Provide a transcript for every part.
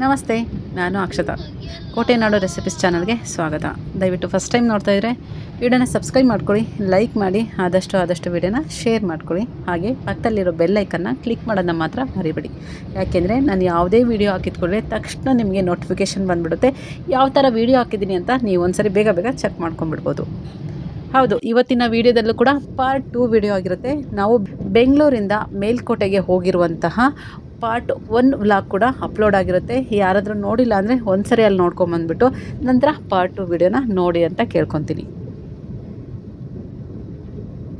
ನಮಸ್ತೆ, ನಾನು ಅಕ್ಷತಾ. ಕೋಟೆನಾಡು ರೆಸಿಪೀಸ್ ಚಾನಲ್ಗೆ ಸ್ವಾಗತ. ದಯವಿಟ್ಟು ಫಸ್ಟ್ ಟೈಮ್ ನೋಡ್ತಾ ಇದ್ದರೆ ವಿಡಿಯೋನ ಸಬ್ಸ್ಕ್ರೈಬ್ ಮಾಡ್ಕೊಳ್ಳಿ ಲೈಕ್ ಮಾಡಿ, ಆದಷ್ಟು ಆದಷ್ಟು ವಿಡಿಯೋನ ಶೇರ್ ಮಾಡ್ಕೊಳ್ಳಿ. ಹಾಗೆ ಪಕ್ಕದಲ್ಲಿರೋ ಬೆಲ್ ಐಕನ್ನ ಕ್ಲಿಕ್ ಮಾಡೋದನ್ನ ಮಾತ್ರ ಮರಿಬೇಡಿ. ಯಾಕೆಂದರೆ ನಾನು ಯಾವುದೇ ವೀಡಿಯೋ ಹಾಕಿದ್ಕೊಳ್ಳೆ ತಕ್ಷಣ ನಿಮಗೆ ನೋಟಿಫಿಕೇಷನ್ ಬಂದುಬಿಡುತ್ತೆ. ಯಾವ ಥರ ವೀಡಿಯೋ ಹಾಕಿದ್ದೀನಿ ಅಂತ ನೀವು ಒಂದ್ಸರಿ ಬೇಗ ಬೇಗ ಚೆಕ್ ಮಾಡ್ಕೊಂಬಿಡ್ಬೋದು ಹೌದು, ಇವತ್ತಿನ ವಿಡಿಯೋದಲ್ಲೂ ಕೂಡ ಪಾರ್ಟ್ ಟೂ ವಿಡಿಯೋ ಆಗಿರುತ್ತೆ. ನಾವು ಬೆಂಗಳೂರಿಂದ ಮೇಲ್ಕೋಟೆಗೆ ಹೋಗಿರುವಂತಹ ಪಾರ್ಟ್ ಒನ್ ವ್ಲಾಗ್ ಕೂಡ ಅಪ್ಲೋಡ್ ಆಗಿರುತ್ತೆ. ಯಾರಾದರೂ ನೋಡಿಲ್ಲ ಅಂದರೆ ಒಂದ್ಸರಿ ಅಲ್ಲಿ ನೋಡ್ಕೊಂಬಂದ್ಬಿಟ್ಟು ನಂತರ ಪಾರ್ಟ್ ಟು ವಿಡಿಯೋನ ನೋಡಿ ಅಂತ ಕೇಳ್ಕೊತೀನಿ.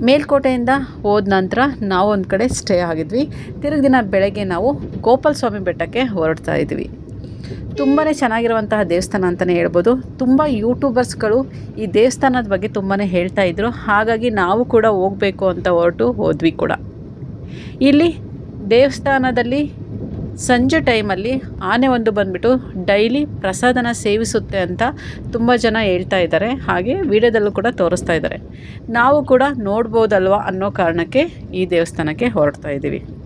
ಮೇಲ್ಕೋಟೆಯಿಂದ ಹೋದ ನಂತರ ನಾವು ಒಂದು ಕಡೆ ಸ್ಟೇ ಆಗಿದ್ವಿ. ತಿರುಗಿ ದಿನ ಬೆಳಗ್ಗೆ ನಾವು ಗೋಪಾಲ ಸ್ವಾಮಿ ಬೆಟ್ಟಕ್ಕೆ ಹೊರಡ್ತಾ ಇದ್ವಿ. ತುಂಬಾ ಚೆನ್ನಾಗಿರುವಂತಹ ದೇವಸ್ಥಾನ ಅಂತಲೇ ಹೇಳ್ಬೋದು. ತುಂಬ ಯೂಟ್ಯೂಬರ್ಸ್ಗಳು ಈ ದೇವಸ್ಥಾನದ ಬಗ್ಗೆ ತುಂಬಾ ಹೇಳ್ತಾ ಇದ್ರು. ಹಾಗಾಗಿ ನಾವು ಕೂಡ ಹೋಗಬೇಕು ಅಂತ ಹೊರಟು ಹೋದ್ವಿ ಕೂಡ. ಇಲ್ಲಿ ದೇವಸ್ಥಾನದಲ್ಲಿ ಸಂಜೆ ಟೈಮಲ್ಲಿ ಆನೆ ಒಂದು ಬಂದುಬಿಟ್ಟು ಡೈಲಿ ಪ್ರಸಾದನ ಸೇವಿಸುತ್ತೆ ಅಂತ ತುಂಬ ಜನ ಹೇಳ್ತಾ ಇದ್ದಾರೆ. ಹಾಗೆ ವಿಡಿಯೋದಲ್ಲೂ ಕೂಡ ತೋರಿಸ್ತಾ ಇದ್ದಾರೆ. ನಾವು ಕೂಡ ನೋಡ್ಬೋದಲ್ವ ಅನ್ನೋ ಕಾರಣಕ್ಕೆ ಈ ದೇವಸ್ಥಾನಕ್ಕೆ ಹೊರಡ್ತಾ ಇದ್ದೀವಿ.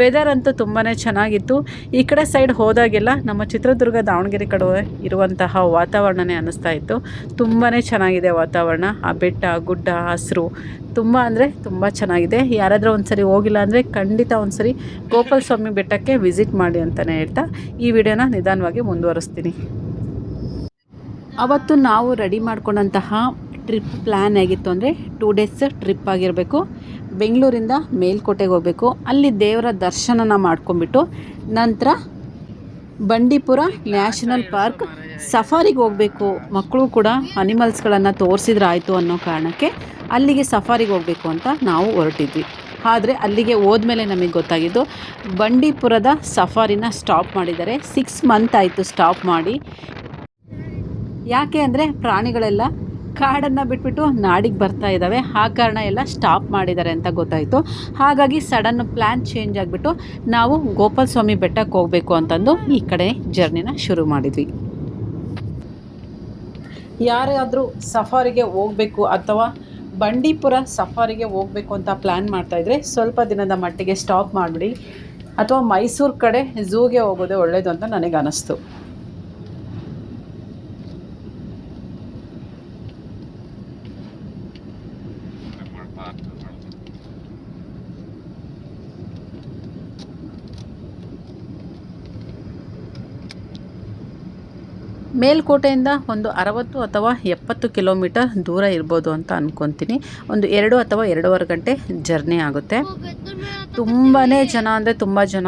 ವೆದರ್ ಅಂತೂ ತುಂಬಾ ಚೆನ್ನಾಗಿತ್ತು. ಈ ಕಡೆ ಸೈಡ್ ಹೋದಾಗೆಲ್ಲ ನಮ್ಮ ಚಿತ್ರದುರ್ಗ, ದಾವಣಗೆರೆ ಕಡೆ ಇರುವಂತಹ ವಾತಾವರಣನೇ ಅನ್ನಿಸ್ತಾ ಇತ್ತು. ತುಂಬಾ ಚೆನ್ನಾಗಿದೆ ವಾತಾವರಣ. ಆ ಬೆಟ್ಟ, ಗುಡ್ಡ, ಹಸಿರು ತುಂಬ ಅಂದರೆ ತುಂಬ ಚೆನ್ನಾಗಿದೆ. ಯಾರಾದರೂ ಒಂದ್ಸರಿ ಹೋಗಿಲ್ಲ ಅಂದರೆ ಖಂಡಿತ ಒಂದ್ಸರಿ ಗೋಪಾಲ ಸ್ವಾಮಿ ಬೆಟ್ಟಕ್ಕೆ ವಿಸಿಟ್ ಮಾಡಿ ಅಂತಲೇ ಹೇಳ್ತಾ ಈ ವಿಡಿಯೋನ ನಿಧಾನವಾಗಿ ಮುಂದುವರಿಸ್ತೀನಿ. ಅವತ್ತು ನಾವು ರೆಡಿ ಮಾಡ್ಕೊಂಡಂತಹ ಟ್ರಿಪ್ ಪ್ಲ್ಯಾನ್ ಆಗಿತ್ತು ಅಂದರೆ ಟೂ ಡೇಸ್ ಟ್ರಿಪ್ ಆಗಿರಬೇಕು. ಬೆಂಗಳೂರಿಂದ ಮೇಲ್ಕೋಟೆಗೆ ಹೋಗಬೇಕು. ಅಲ್ಲಿ ದೇವರ ದರ್ಶನನ ಮಾಡ್ಕೊಂಬಿಟ್ಟು ನಂತರ ಬಂಡೀಪುರ ನ್ಯಾಷನಲ್ ಪಾರ್ಕ್ ಸಫಾರಿಗೆ ಹೋಗಬೇಕು. ಮಕ್ಕಳು ಕೂಡ ಅನಿಮಲ್ಸ್ಗಳನ್ನು ತೋರಿಸಿದ್ರೆ ಆಯಿತು ಅನ್ನೋ ಕಾರಣಕ್ಕೆ ಅಲ್ಲಿಗೆ ಸಫಾರಿಗೆ ಹೋಗಬೇಕು ಅಂತ ನಾವು ಹೊರಟಿದ್ವಿ. ಆದರೆ ಅಲ್ಲಿಗೆ ಹೋದ್ಮೇಲೆ ನಮಗೆ ಗೊತ್ತಾಗಿದ್ದು, ಬಂಡೀಪುರದ ಸಫಾರಿನ ಸ್ಟಾಪ್ ಮಾಡಿದ್ದಾರೆ. ಸಿಕ್ಸ್ ಮಂತ್ ಆಯಿತು ಸ್ಟಾಪ್ ಮಾಡಿ. ಯಾಕೆ ಅಂದರೆ ಪ್ರಾಣಿಗಳೆಲ್ಲ ಕಾಡನ್ನು ಬಿಟ್ಬಿಟ್ಟು ನಾಡಿಗೆ ಬರ್ತಾ ಇದ್ದಾವೆ ಆ ಕಾರಣ ಎಲ್ಲ ಸ್ಟಾಪ್ ಮಾಡಿದ್ದಾರೆ ಅಂತ ಗೊತ್ತಾಯಿತು. ಹಾಗಾಗಿ ಸಡನ್ ಪ್ಲ್ಯಾನ್ ಚೇಂಜ್ ಆಗಿಬಿಟ್ಟು ನಾವು ಗೋಪಾಲ ಸ್ವಾಮಿ ಬೆಟ್ಟಕ್ಕೆ ಹೋಗಬೇಕು ಅಂತಂದು ಈ ಕಡೆ ಜರ್ನಿನ ಶುರು ಮಾಡಿದ್ವಿ. ಯಾರಾದರೂ ಸಫಾರಿಗೆ ಹೋಗಬೇಕು ಅಥವಾ ಬಂಡೀಪುರ ಸಫಾರಿಗೆ ಹೋಗಬೇಕು ಅಂತ ಪ್ಲ್ಯಾನ್ ಮಾಡ್ತಾಯಿದ್ರೆ ಸ್ವಲ್ಪ ದಿನದ ಮಟ್ಟಿಗೆ ಸ್ಟಾಪ್ ಮಾಡಿಬಿಡಿ. ಅಥವಾ ಮೈಸೂರು ಕಡೆ ಝೂಗೆ ಹೋಗೋದೇ ಒಳ್ಳೆಯದು ಅಂತ ನನಗೆ ಅನ್ನಿಸ್ತು ಮೇಲ್ಕೋಟೆಯಿಂದ ಒಂದು ಅರವತ್ತು ಅಥವಾ ಎಪ್ಪತ್ತು ಕಿಲೋಮೀಟರ್ ದೂರ ಇರ್ಬೋದು ಅಂತ ಅಂದ್ಕೊತೀನಿ ಒಂದು ಎರಡು ಅಥವಾ ಎರಡೂವರೆ ಗಂಟೆ ಜರ್ನಿ ಆಗುತ್ತೆ. ತುಂಬಾ ಜನ ಅಂದರೆ ತುಂಬ ಜನ,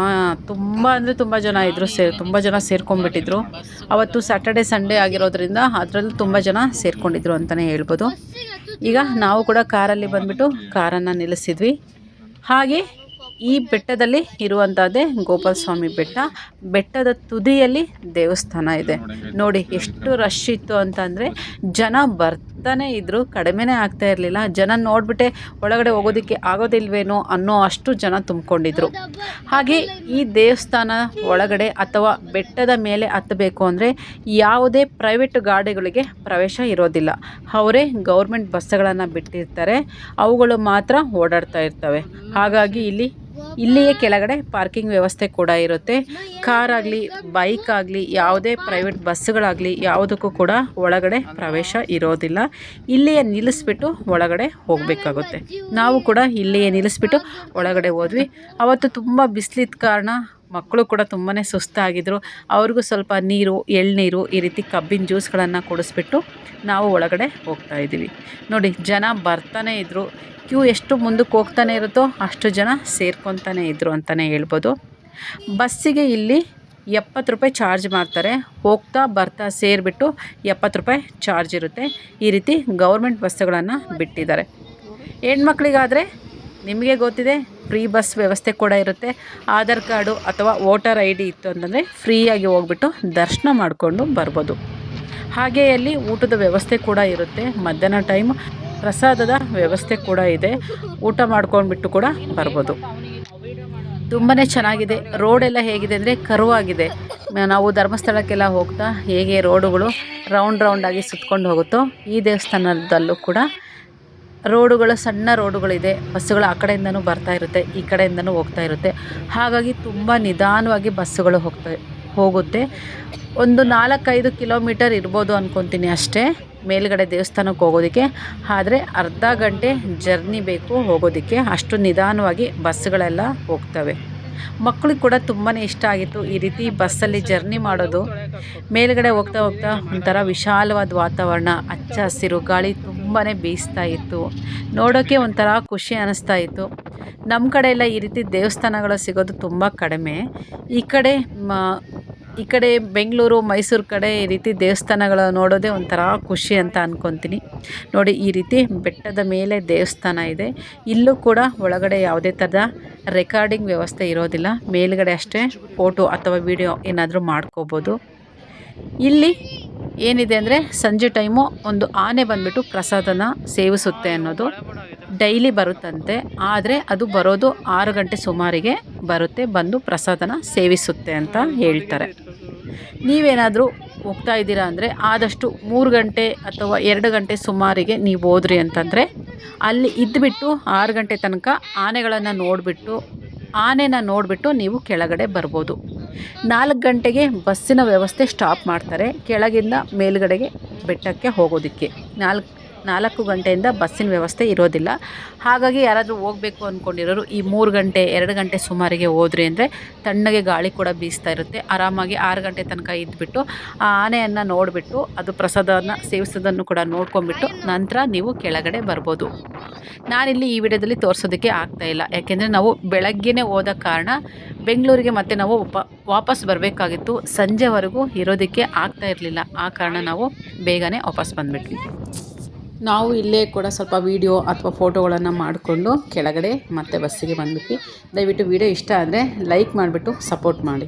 ತುಂಬ ಅಂದರೆ ತುಂಬ ಜನ ಇದ್ದರು ಸೇರ್, ತುಂಬ ಜನ ಸೇರ್ಕೊಂಡ್ಬಿಟ್ಟಿದ್ರು. ಅವತ್ತು ಸ್ಯಾಟರ್ಡೆ ಸಂಡೇ ಆಗಿರೋದ್ರಿಂದ ಅದರಲ್ಲೂ ತುಂಬ ಜನ ಸೇರ್ಕೊಂಡಿದ್ರು ಅಂತಲೇ ಹೇಳ್ಬೋದು. ಈಗ ನಾವು ಕೂಡ ಕಾರಲ್ಲಿ ಬಂದುಬಿಟ್ಟು ಕಾರನ್ನು ನಿಲ್ಲಿಸಿದ್ವಿ. ಹಾಗೆ ಈ ಬೆಟ್ಟದಲ್ಲಿ ಇರುವಂಥದ್ದೇ ಗೋಪಾಲ ಸ್ವಾಮಿ ಬೆಟ್ಟ. ಬೆಟ್ಟದ ತುದಿಯಲ್ಲಿ ದೇವಸ್ಥಾನ ಇದೆ. ನೋಡಿ ಎಷ್ಟು ರಶ್ ಇತ್ತು ಅಂತಂದರೆ ಜನ ಬರ್ತಾನೆ ಇದ್ದರು ಕಡಿಮೆನೇ ಆಗ್ತಾ ಇರಲಿಲ್ಲ. ಜನ ನೋಡಿಬಿಟ್ಟೆ ಒಳಗಡೆ ಹೋಗೋದಕ್ಕೆ ಆಗೋದಿಲ್ವೇನೋ ಅನ್ನೋ ಅಷ್ಟು ಜನ ತುಂಬಿಕೊಂಡಿದ್ರು. ಹಾಗೆ ಈ ದೇವಸ್ಥಾನ ಒಳಗಡೆ ಅಥವಾ ಬೆಟ್ಟದ ಮೇಲೆ ಹತ್ತಬೇಕು ಅಂದರೆ ಯಾವುದೇ ಪ್ರೈವೇಟ್ ಗಾಡಿಗಳಿಗೆ ಪ್ರವೇಶ ಇರೋದಿಲ್ಲ. ಅವರೇ ಗೌರ್ಮೆಂಟ್ ಬಸ್ಸುಗಳನ್ನು ಬಿಟ್ಟಿರ್ತಾರೆ. ಅವುಗಳು ಮಾತ್ರ ಓಡಾಡ್ತಾ ಇರ್ತವೆ. ಹಾಗಾಗಿ ಇಲ್ಲಿ ಇಲ್ಲಿಯೇ ಕೆಳಗಡೆ ಪಾರ್ಕಿಂಗ್ ವ್ಯವಸ್ಥೆ ಕೂಡ ಇರುತ್ತೆ. ಕಾರ್ ಆಗಲಿ, ಬೈಕ್ ಆಗಲಿ, ಯಾವುದೇ ಪ್ರೈವೇಟ್ ಬಸ್ಸುಗಳಾಗಲಿ ಯಾವುದಕ್ಕೂ ಕೂಡ ಒಳಗಡೆ ಪ್ರವೇಶ ಇರೋದಿಲ್ಲ. ಇಲ್ಲಿಯೇ ನಿಲ್ಲಿಸ್ಬಿಟ್ಟು ಒಳಗಡೆ ಹೋಗಬೇಕಾಗುತ್ತೆ. ನಾವು ಕೂಡ ಇಲ್ಲಿಯೇ ನಿಲ್ಲಿಸ್ಬಿಟ್ಟು ಒಳಗಡೆ ಹೋದ್ವಿ. ಅವತ್ತು ತುಂಬ ಬಿಸಿಲಿದ್ದ ಕಾರಣ ಮಕ್ಕಳು ಕೂಡ ತುಂಬಾ ಸುಸ್ತಾಗಿದ್ದರು ಅವ್ರಿಗೂ ಸ್ವಲ್ಪ ನೀರು, ಎಳ್ನೀರು ಈ ರೀತಿ ಕಬ್ಬಿನ ಜ್ಯೂಸ್ಗಳನ್ನು ಕುಡಿಸ್ಬಿಟ್ಟು ನಾವು ಒಳಗಡೆ ಹೋಗ್ತಾ ಇದ್ದೀವಿ. ನೋಡಿ, ಜನ ಬರ್ತಾನೆ ಇದ್ದರು ಕ್ಯೂ ಎಷ್ಟು ಮುಂದಕ್ಕೆ ಹೋಗ್ತಾನೆ ಇರುತ್ತೋ ಅಷ್ಟು ಜನ ಸೇರ್ಕೊತಾನೆ ಇದ್ದರು ಅಂತಲೇ ಹೇಳ್ಬೋದು. ಬಸ್ಸಿಗೆ ಇಲ್ಲಿ ಎಪ್ಪತ್ತು ರೂಪಾಯಿ ಚಾರ್ಜ್ ಮಾಡ್ತಾರೆ. ಹೋಗ್ತಾ, ಬರ್ತಾ ಸೇರಿಬಿಟ್ಟು ಎಪ್ಪತ್ತು ರೂಪಾಯಿ ಚಾರ್ಜ್ ಇರುತ್ತೆ. ಈ ರೀತಿ ಗೌರ್ಮೆಂಟ್ ಬಸ್ಸುಗಳನ್ನು ಬಿಟ್ಟಿದ್ದಾರೆ. ಹೆಣ್ಮಕ್ಳಿಗಾದರೆ ನಿಮಗೆ ಗೊತ್ತಿದೆ ಫ್ರೀ ಬಸ್ ವ್ಯವಸ್ಥೆ ಕೂಡ ಇರುತ್ತೆ. ಆಧಾರ್ ಕಾರ್ಡು ಅಥವಾ ವೋಟರ್ ಐ ಡಿ ಇತ್ತು ಅಂತಂದರೆ ಫ್ರೀಯಾಗಿ ಹೋಗ್ಬಿಟ್ಟು ದರ್ಶನ ಮಾಡಿಕೊಂಡು ಬರ್ಬೋದು. ಹಾಗೇ ಅಲ್ಲಿ ಊಟದ ವ್ಯವಸ್ಥೆ ಕೂಡ ಇರುತ್ತೆ. ಮಧ್ಯಾಹ್ನ ಟೈಮ್ ಪ್ರಸಾದದ ವ್ಯವಸ್ಥೆ ಕೂಡ ಇದೆ. ಊಟ ಮಾಡ್ಕೊಂಡ್ಬಿಟ್ಟು ಕೂಡ ಬರ್ಬೋದು. ತುಂಬಾ ಚೆನ್ನಾಗಿದೆ. ರೋಡೆಲ್ಲ ಹೇಗಿದೆ ಅಂದರೆ ಕರುವಾಗಿದೆ. ನಾವು ಧರ್ಮಸ್ಥಳಕ್ಕೆಲ್ಲ ಹೋಗ್ತಾ ಹೇಗೆ ರೋಡುಗಳು ರೌಂಡ್ ರೌಂಡಾಗಿ ಸುತ್ಕೊಂಡು ಹೋಗುತ್ತೋ ಈ ದೇವಸ್ಥಾನದಲ್ಲೂ ಕೂಡ ರೋಡುಗಳು, ಸಣ್ಣ ರೋಡುಗಳಿದೆ. ಬಸ್ಸುಗಳು ಆ ಕಡೆಯಿಂದನೂ ಬರ್ತಾ ಇರುತ್ತೆ, ಈ ಕಡೆಯಿಂದನೂ ಹೋಗ್ತಾ ಇರುತ್ತೆ. ಹಾಗಾಗಿ ತುಂಬ ನಿಧಾನವಾಗಿ ಬಸ್ಸುಗಳು ಹೋಗ್ತಾ, ಹೋಗುತ್ತೆ. ಒಂದು ನಾಲ್ಕೈದು ಕಿಲೋಮೀಟರ್ ಇರ್ಬೋದು ಅಂದ್ಕೊತೀನಿ ಅಷ್ಟೇ, ಮೇಲುಗಡೆ ದೇವಸ್ಥಾನಕ್ಕೆ ಹೋಗೋದಕ್ಕೆ. ಆದರೆ ಅರ್ಧ ಗಂಟೆ ಜರ್ನಿ ಬೇಕು ಹೋಗೋದಕ್ಕೆ. ಅಷ್ಟು ನಿಧಾನವಾಗಿ ಬಸ್ಸುಗಳೆಲ್ಲ ಹೋಗ್ತವೆ. ಮಕ್ಕಳಿಗೆ ಕೂಡ ತುಂಬಾ ಇಷ್ಟ ಆಗಿತ್ತು ಈ ರೀತಿ ಬಸ್ಸಲ್ಲಿ ಜರ್ನಿ ಮಾಡೋದು. ಮೇಲುಗಡೆ ಹೋಗ್ತಾ ಹೋಗ್ತಾ ಒಂಥರ ವಿಶಾಲವಾದ ವಾತಾವರಣ ಹಚ್ಚ ಹಸಿರು, ಗಾಳಿ ತುಂಬಾ ಬೀಸ್ತಾ ಇತ್ತು. ನೋಡೋಕ್ಕೆ ಒಂಥರ ಖುಷಿ ಅನ್ನಿಸ್ತಾ ಇತ್ತು. ನಮ್ಮ ಕಡೆ ಎಲ್ಲ ಈ ರೀತಿ ದೇವಸ್ಥಾನಗಳು ಸಿಗೋದು ತುಂಬ ಕಡಿಮೆ. ಈ ಕಡೆ ಮ, ಈ ಕಡೆ ಬೆಂಗಳೂರು, ಮೈಸೂರು ಕಡೆ ಈ ರೀತಿ ದೇವಸ್ಥಾನಗಳು ನೋಡೋದೇ ಒಂಥರ ಖುಷಿ ಅಂತ ಅಂದ್ಕೊತೀನಿ ನೋಡಿ, ಈ ರೀತಿ ಬೆಟ್ಟದ ಮೇಲೆ ದೇವಸ್ಥಾನ ಇದೆ. ಇಲ್ಲೂ ಕೂಡ ಒಳಗಡೆ ಯಾವುದೇ ಥರದ ರೆಕಾರ್ಡಿಂಗ್ ವ್ಯವಸ್ಥೆ ಇರೋದಿಲ್ಲ. ಮೇಲುಗಡೆ ಅಷ್ಟೇ ಫೋಟೋ ಅಥವಾ ವಿಡಿಯೋ ಏನಾದರೂ ಮಾಡ್ಕೋಬೋದು. ಇಲ್ಲಿ ಏನಿದೆ ಅಂದರೆ ಸಂಜೆ ಟೈಮು ಒಂದು ಆನೆ ಬಂದುಬಿಟ್ಟು ಪ್ರಸಾದನ ಸೇವಿಸುತ್ತೆ ಅನ್ನೋದು ಡೈಲಿ ಬರುತ್ತಂತೆ. ಆದರೆ ಅದು ಬರೋದು ಆರು ಗಂಟೆ ಸುಮಾರಿಗೆ ಬರುತ್ತೆ, ಬಂದು ಪ್ರಸಾದನ ಸೇವಿಸುತ್ತೆ ಅಂತ ಹೇಳ್ತಾರೆ. ನೀವೇನಾದರೂ ಹೋಗ್ತಾ ಇದ್ದೀರಾ ಅಂದರೆ ಆದಷ್ಟು ಮೂರು ಗಂಟೆ ಅಥವಾ ಎರಡು ಗಂಟೆ ಸುಮಾರಿಗೆ ನೀವು ಹೋದ್ರಿ ಅಂತಂದರೆ ಅಲ್ಲಿ ಇದ್ದುಬಿಟ್ಟು ಆರು ಗಂಟೆ ತನಕ ಆನೆಗಳನ್ನು ನೋಡಿಬಿಟ್ಟು, ಆನೆನ ನೋಡಿಬಿಟ್ಟು ನೀವು ಕೆಳಗಡೆ ಬರ್ಬೋದು. ನಾಲ್ಕು ಗಂಟೆಗೆ ಬಸ್ಸಿನ ವ್ಯವಸ್ಥೆ ಸ್ಟಾಪ್ ಮಾಡ್ತಾರೆ. ಕೆಳಗಿಂದ ಮೇಲುಗಡೆಗೆ ಬೆಟ್ಟಕ್ಕೆ ಹೋಗೋದಕ್ಕೆ. ನಾಲ್ಕು ನಾಲ್ಕು ಗಂಟೆಯಿಂದ ಬಸ್ಸಿನ ವ್ಯವಸ್ಥೆ ಇರೋದಿಲ್ಲ. ಹಾಗಾಗಿ ಯಾರಾದರೂ ಹೋಗಬೇಕು ಅಂದ್ಕೊಂಡಿರೋರು ಈ ಮೂರು ಗಂಟೆ, ಎರಡು ಗಂಟೆ ಸುಮಾರಿಗೆ ಹೋದ್ರಿ ಅಂದರೆ ತಣ್ಣಗೆ ಗಾಳಿ ಕೂಡ ಬೀಸ್ತಾ ಇರುತ್ತೆ. ಆರಾಮಾಗಿ ಆರು ಗಂಟೆ ತನಕ ಇದ್ದುಬಿಟ್ಟು ಆ ಆನೆಯನ್ನು ನೋಡಿಬಿಟ್ಟು ಅದು ಪ್ರಸಾದವನ್ನು ಸೇವಿಸೋದನ್ನು ಕೂಡ ನೋಡ್ಕೊಂಬಿಟ್ಟು ನಂತರ ನೀವು ಕೆಳಗಡೆ ಬರ್ಬೋದು. ನಾನಿಲ್ಲಿ ಈ ವಿಡಿಯೋದಲ್ಲಿ ತೋರಿಸೋದಕ್ಕೆ ಇಲ್ಲ. ಯಾಕೆಂದರೆ ನಾವು ಬೆಳಗ್ಗೆನೇ ಹೋದ ಕಾರಣ ಬೆಂಗಳೂರಿಗೆ ಮತ್ತೆ ನಾವು ವಾಪಸ್ ಬರಬೇಕಾಗಿತ್ತು. ಸಂಜೆವರೆಗೂ ಇರೋದಕ್ಕೆ ಆಗ್ತಾ ಇರಲಿಲ್ಲ. ಆ ಕಾರಣ ನಾವು ಬೇಗನೆ ವಾಪಸ್ ಬಂದ್ಬಿಟ್ವಿ. ನಾವು ಇಲ್ಲೇ ಕೂಡ ಸ್ವಲ್ಪ ವೀಡಿಯೋ ಅಥವಾ ಫೋಟೋಗಳನ್ನು ಮಾಡಿಕೊಂಡು ಕೆಳಗಡೆ ಮತ್ತೆ ಬಸ್ಸಿಗೆ ಬಂದ್ಬಿಟ್ವಿ. ದಯವಿಟ್ಟು ವೀಡಿಯೋ ಇಷ್ಟ ಆದರೆ ಲೈಕ್ ಮಾಡಿಬಿಟ್ಟು ಸಪೋರ್ಟ್ ಮಾಡಿ.